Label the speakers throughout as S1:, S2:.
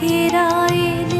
S1: ফেরাইলে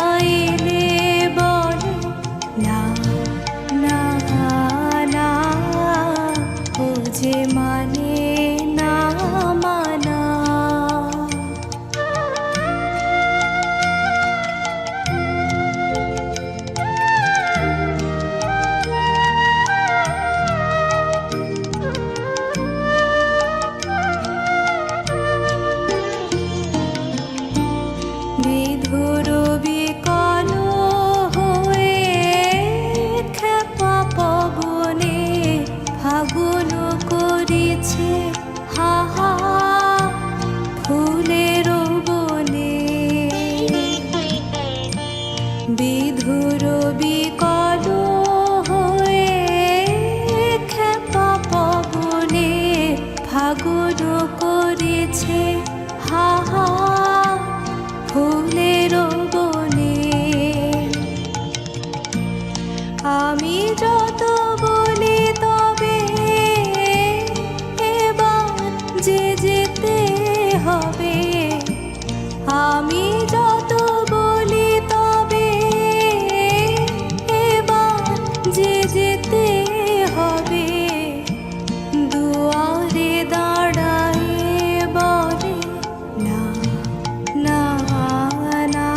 S1: যে আমি যত বলি তবে এবার যে যেতে হবে, আমি যত বলি তবে এবার যে যেতে হবে। দুয়ারে দাঁড়ায় বলে, না না না,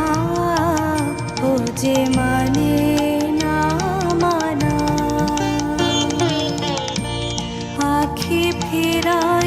S1: ও যে মা ফেরা